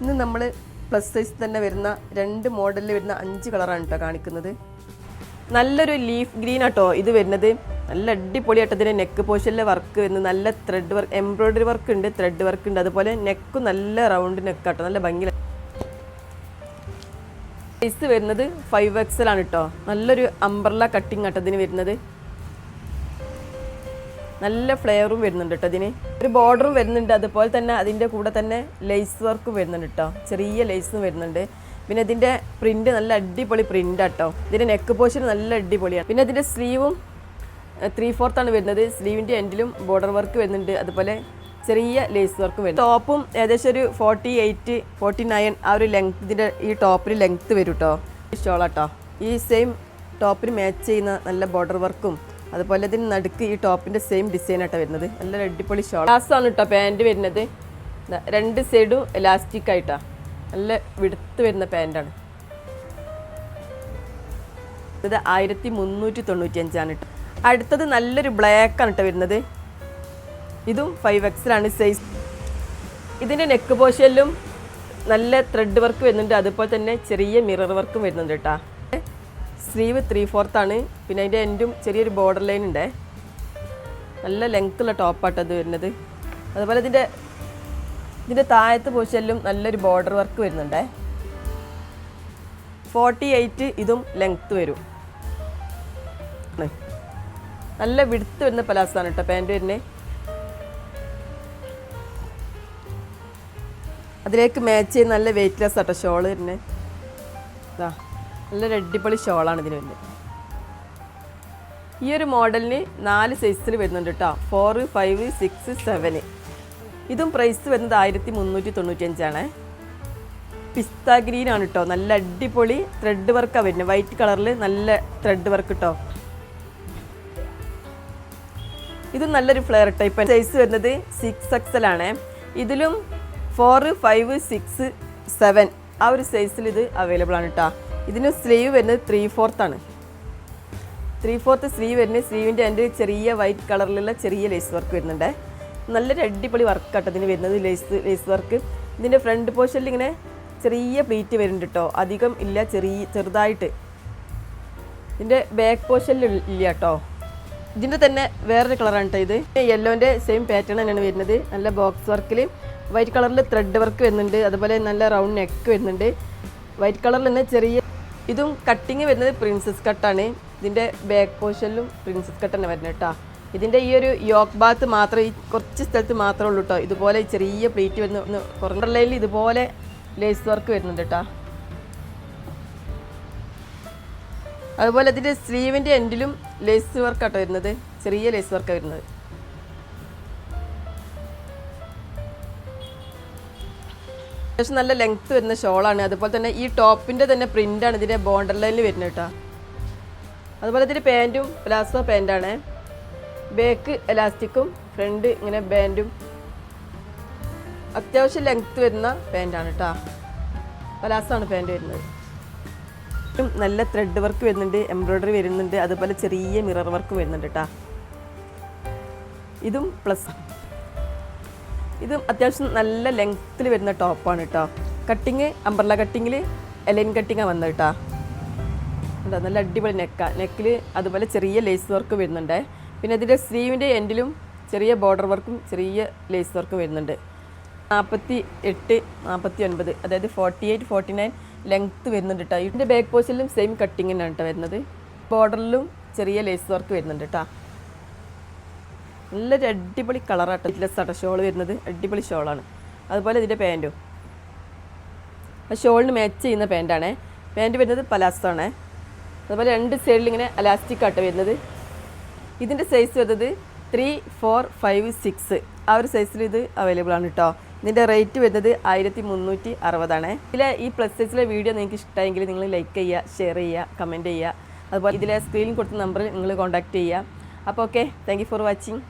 ഇന്ന് നമ്മൾ plus size തന്നെ വരുന്ന രണ്ട് മോഡലിൽ വരുന്ന അഞ്ച് കളറാണ് കേട്ടോ കാണിക്കുന്നത്. നല്ലൊരു ലീഫ് ഗ്രീൻ ആട്ടോ ഇത് വരുന്നത്. നല്ല അടിപൊളിയായിട്ട് ഇതിന്റെ നെക്ക് പോഷനിലെ വർക്ക് വരുന്നത്. നല്ല ത്രെഡ് വർക്ക് എംബ്രോയിഡറി വർക്ക് ഉണ്ട് ത്രെഡ് വർക്ക് ഉണ്ട്. അതുപോലെ നെക്ക് നല്ല റൗണ്ട് നെക്കാട്ടോ നല്ല ഭംഗി സൈസ് വരുന്നത് ഫൈവ് എക്സൽ ആണ് കേട്ടോ നല്ലൊരു അംബ്രല കട്ടിങ് ആട്ടോ ഇതിന് വരുന്നത്. നല്ല ഫ്ലെയറും വരുന്നുണ്ട് കേട്ടോ ഇതിന്. ഒരു ബോർഡറും വരുന്നുണ്ട്. അതുപോലെ തന്നെ അതിന്റെ കൂടെ തന്നെ ലേസ് വർക്കും വരുന്നുണ്ട് കേട്ടോ ചെറിയ ലേസും വരുന്നുണ്ട്. പിന്നെ ഇതിന്റെ പ്രിന്റ് നല്ല അടിപൊളി പ്രിന്റാണ് കേട്ടോ ഇതിന്റെ നെക്ക് പോർഷൻ നല്ല അടിപൊളിയാണ്. പിന്നെ ഇതിന്റെ സ്ലീവും ത്രീ ഫോർത്ത് ആണ് വരുന്നത്. സ്ലീവിന്റെ എൻഡിലും ബോർഡർ വർക്ക് വരുന്നുണ്ട്. അതുപോലെ ചെറിയ ലേസ് വർക്ക് വരും ടോപ്പും ഏകദേശം ഒരു ഫോർട്ടി എയ്റ്റ് ഫോർട്ടി നയൻ ആ ഒരു ലെങ്ത് ഇതിന്റെ ഈ ടോപ്പിന് ലെങ്ത്ത് വരും കേട്ടോ ഷോളാട്ടോ ഈ സെയിം ടോപ്പിന് മാച്ച് ചെയ്യുന്ന നല്ല ബോർഡർ വർക്കും അതുപോലെ ഇതിന് നടുക്ക് ഈ ടോപ്പിന്റെ സെയിം ഡിസൈൻ ആയിട്ടാണ് വരുന്നത്. നല്ല അടിപൊളി ഷോൾ ആണ് കേട്ടോ പാന്റ് വരുന്നത്. രണ്ട് സൈഡും ഇലാസ്റ്റിക് ആയിട്ടാണ് നല്ല വിടുത്ത് വരുന്ന പാന്റാണ് ഇത് ആയിരത്തി മുന്നൂറ്റി തൊണ്ണൂറ്റി അഞ്ചാണ് കേട്ടോ അടുത്തത് നല്ലൊരു ബ്ലാക്ക് ആണ് കേട്ടോ വരുന്നത്. ഇതും ഫൈവ് എക്സിലാണ് സൈസ് ഇതിന്റെ നെക്ക് പോഷനിലും നല്ല ത്രെഡ് വർക്ക് വരുന്നുണ്ട്. അതുപോലെ തന്നെ ചെറിയ മിറർ വർക്കും വരുന്നുണ്ട് കേട്ടോ സ്ലീവ് ത്രീ ഫോർത്ത് ആണ്. പിന്നെ അതിന്റെ എൻഡും ചെറിയൊരു ബോർഡർ ലൈൻ ഉണ്ട്. നല്ല ലെങ്ത് ഉള്ള ടോപ്പാട്ടോ ഇത് വരുന്നത്. അതുപോലെ ഇതിന്റെ ഇതിന്റെ താഴത്ത് പോഷനിലും നല്ലൊരു ബോർഡർ വർക്ക് വരുന്നുണ്ട്. ഫോർട്ടി എയ്റ്റ് ഇതും ലെങ്ത്ത് വരും. നല്ല വിടുത്ത് വരുന്ന പലാസാണ് കേട്ടോ പാന്റ് വരുന്നത് അതിലേക്ക് മാച്ച് ചെയ്യുന്ന നല്ല വെയിറ്റ്ലെസ് ആട്ടോ ഷോൾ വരുന്നത് ഇതാ നല്ലൊരു അടിപൊളി ഷോളാണ് ഇതിന് വരുന്നത്. ഈ ഒരു മോഡലിന് നാല് സൈസിൽ വരുന്നുണ്ട് കേട്ടോ ഫോർ ഫൈവ് സിക്സ് സെവന്. ഇതും പ്രൈസ് വരുന്നത് ആയിരത്തി മുന്നൂറ്റി തൊണ്ണൂറ്റി അഞ്ചാണ് പിസ്ത ഗ്രീൻ ആണ് കേട്ടോ നല്ല അടിപൊളി ത്രെഡ് വർക്കാണ് വരുന്നത്. വൈറ്റ് കളറിൽ നല്ല ത്രെഡ് വർക്ക് കേട്ടോ ഇതും നല്ലൊരു ഫ്ലെയർ ടൈപ്പ് സൈസ് വരുന്നത് സിക്സ് എക്സൽ ആണ്. ഇതിലും ഫോർ ഫൈവ് സിക്സ് സെവൻ ആ ഒരു സൈസിൽ ഇത് അവൈലബിൾ ആണ് കേട്ടോ ഇതിന് സ്ലീവ് വരുന്നത് ത്രീ ഫോർത്ത് ആണ്. ത്രീ ഫോർത്ത് സ്ലീവ് വരുന്നത് സ്ലീവിന്റെ എന്റെ ചെറിയ വൈറ്റ് കളറിലുള്ള ചെറിയ ലേസ് വർക്ക് വരുന്നുണ്ട്. നല്ലൊരു അടിപൊളി വർക്ക് കേട്ടോ ഇതിന് വരുന്നത് ലേസ് ലേസ് വർക്ക് ഇതിന്റെ ഫ്രണ്ട് പോർഷനിൽ ഇങ്ങനെ ചെറിയ പ്ലീറ്റ് വരുന്നുണ്ട് കേട്ടോ അധികം ഇല്ല ചെറിയ ചെറുതായിട്ട്. ഇതിന്റെ ബാക്ക് പോർഷനിൽ ഇല്ല കേട്ടോ ഇതിന്റെ തന്നെ വേറൊരു കളറാണ് കേട്ടോ ഇത്. യെല്ലോന്റെ സെയിം പാറ്റേൺ തന്നെയാണ് വരുന്നത്. നല്ല ബോക്സ് വർക്കിൽ വൈറ്റ് കളറിൽ ത്രെഡ് വർക്ക് വരുന്നുണ്ട്. അതുപോലെ നല്ല റൗണ്ട് നെക്ക് വരുന്നുണ്ട്. വൈറ്റ് കളറിൽ തന്നെ ചെറിയ ഇതും കട്ടിങ് വരുന്നത് പ്രിൻസസ് കട്ടാണ് ഇതിന്റെ ബാക്ക് പോർഷനിലും പ്രിൻസസ് കട്ടാണ് വരുന്നത് കേട്ടോ ഇതിന്റെ ഈ ഒരു യോക്ക് ഭാഗത്ത് മാത്രം ഈ കുറച്ച് സ്ഥലത്ത് മാത്രമേ ഉള്ളൂ കേട്ടോ ഇതുപോലെ ചെറിയ പ്ലേറ്റ് വരുന്ന കുറഞ്ഞ ലൈനിൽ ഇതുപോലെ ലേസ് വർക്ക് വരുന്നുണ്ട് കേട്ടോ അതുപോലെ ഇതിന്റെ സ്ലീവിന്റെ എൻഡിലും ലേസ് വർക്കാട്ടോ വരുന്നത്. ചെറിയ ലേസ് വർക്കാണ് വരുന്നത്. അത്യാവശ്യം നല്ല ലെങ്ത് വരുന്ന ഷോളാണ് അതുപോലെ തന്നെ ഈ ടോപ്പിന്റെ തന്നെ പ്രിന്റാണ് ഇതിന്റെ ബോർഡർ ലൈനിൽ വരുന്നത് കേട്ടോ. അതുപോലെ ഇതിന്റെ പാന്റും പ്ലാസോ പാന്റാണ് ബേക്ക് എലാസ്റ്റിക്കും ഫ്രണ്ട് ഇങ്ങനെ ബാൻഡും അത്യാവശ്യം ലെങ്ത് വരുന്ന പാന്റാണ് കേട്ടോ. പലാസാണ് പാന്റ് വരുന്നത്. നല്ല ത്രെഡ് വർക്ക് വരുന്നുണ്ട് എംബ്രോയ്ഡറി വരുന്നുണ്ട് അതുപോലെ ചെറിയ മിറർ വർക്ക് വരുന്നുണ്ട് കേട്ടോ. ഇതും പ്ലസ് ഇതും അത്യാവശ്യം നല്ല ലെങ്ത്തിൽ വരുന്ന ടോപ്പാണ് കേട്ടോ കട്ടിങ് അമ്പർല കട്ടിങ്ങിൽ എലൈൻ കട്ടിങ്ങാണ് വന്നത് കേട്ടോ എന്താ നല്ല അടിപൊളി നെക്കാണ് നെക്കിൽ അതുപോലെ ചെറിയ ലേസ് വർക്ക് വരുന്നുണ്ട്. പിന്നെ ഇതിന്റെ സ്ലീവിന്റെ എൻഡിലും ചെറിയ ബോർഡർ വർക്കും ചെറിയ ലേസ് വർക്കും വരുന്നുണ്ട്. നാൽപ്പത്തി എട്ട് നാൽപ്പത്തി ഒൻപത് അതായത് forty eight forty nine length വരുന്നുണ്ട് കേട്ടോ ഇതിന്റെ ബാക്ക് പോസ്റ്റിലും സെയിം കട്ടിങ്ങിനാണ് കേട്ടോ വരുന്നത് ബോർഡറിലും ചെറിയ ലേസ് വർക്ക് വരുന്നുണ്ട് കേട്ടോ നല്ലൊരു അടിപൊളി കളറാട്ടോ ഇതിലെ സട്ട ഷോൾ വരുന്നത്. അടിപൊളി ഷോളാണ് അതുപോലെ ഇതിന്റെ പാന്റും ആ ഷോളിന് മാച്ച് ചെയ്യുന്ന പാന്റാണ് പാന്റ് വരുന്നത് പലാസോ ആണ്. അതുപോലെ രണ്ട് സൈഡിൽ ഇങ്ങനെ അലാസ്റ്റിക് ആട്ടോ വരുന്നത്. ഇതിന്റെ സൈസ് വരുന്നത് ത്രീ ഫോർ ഫൈവ് സിക്സ് ആ ഒരു സൈസിൽ ഇത് അവൈലബിൾ ആണ് കേട്ടോ ഇതിന്റെ റേറ്റ് വരുന്നത് ആയിരത്തി മുന്നൂറ്റി അറുപതാണ് ഇതിലെ ഈ പ്ലസ് സൈസിലെ വീഡിയോ നിങ്ങൾക്ക് ഇഷ്ടമായെങ്കിൽ നിങ്ങൾ ലൈക്ക് ചെയ്യുക ഷെയർ ചെയ്യുക കമന്റ് ചെയ്യുക. അതുപോലെ ഇതിലെ സ്ക്രീനിൽ കൊടുത്ത നമ്പറിൽ നിങ്ങൾ കോൺടാക്റ്റ് ചെയ്യുക. അപ്പോൾ ഓക്കെ താങ്ക് ഫോർ വാച്ചിങ്